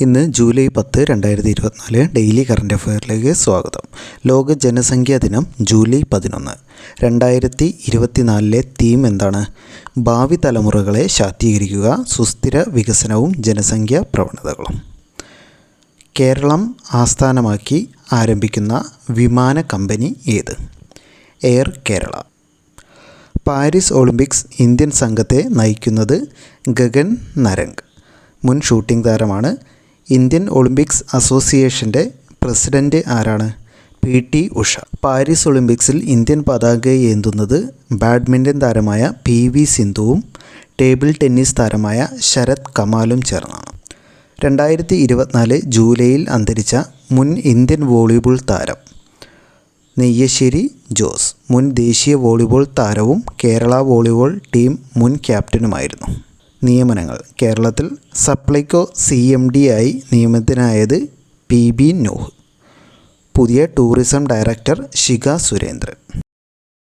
ഇന്ന് ജൂലൈ പത്ത് രണ്ടായിരത്തി ഇരുപത്തിനാല് ഡെയിലി കറണ്ട് അഫയറിലേക്ക് സ്വാഗതം. ലോക ജനസംഖ്യാ ദിനം ജൂലൈ പതിനൊന്ന്. രണ്ടായിരത്തി ഇരുപത്തിനാലിലെ തീം എന്താണ്? ഭാവി തലമുറകളെ ശാക്തീകരിക്കുക സുസ്ഥിര വികസനവും ജനസംഖ്യാ പ്രവണതകളും. കേരളം ആസ്ഥാനമാക്കി ആരംഭിക്കുന്ന വിമാന കമ്പനി ഏത്? Air Kerala. Paris Olympics Indian സംഘത്തെ നയിക്കുന്നത് ഗഗൻ നരംഗ്. മുൻ ഷൂട്ടിംഗ് താരമാണ് ഇന്ത്യൻ ഒളിമ്പിക്സ് അസോസിയേഷന്റെ പ്രസിഡന്റ് ആരാണ്? P T Usha. പാരീസ് ഒളിമ്പിക്സിൽ ഇന്ത്യൻ പതാക ഏന്തുന്നത് ബാഡ്മിന്റൺ താരമായ പി വി സിന്ധുവും ടേബിൾ ടെന്നീസ് താരമായ ശരത് കമാലും ചേർന്നാണ്. രണ്ടായിരത്തി ഇരുപത്തിനാല് ജൂലൈയിൽ അന്തരിച്ച മുൻ ഇന്ത്യൻ വോളിബോൾ താരം നെയ്യശ്ശേരി ജോസ് മുൻ ദേശീയ വോളിബോൾ താരവും കേരള വോളിബോൾ ടീം മുൻ ക്യാപ്റ്റനുമായിരുന്നു. നിയമനങ്ങൾ. കേരളത്തിൽ സപ്ലൈകോ സി എം ഡി ആയി നിയമിതനായത് പി ബി നൂഹ്. പുതിയ ടൂറിസം ഡയറക്ടർ ശിഖ സുരേന്ദ്രൻ.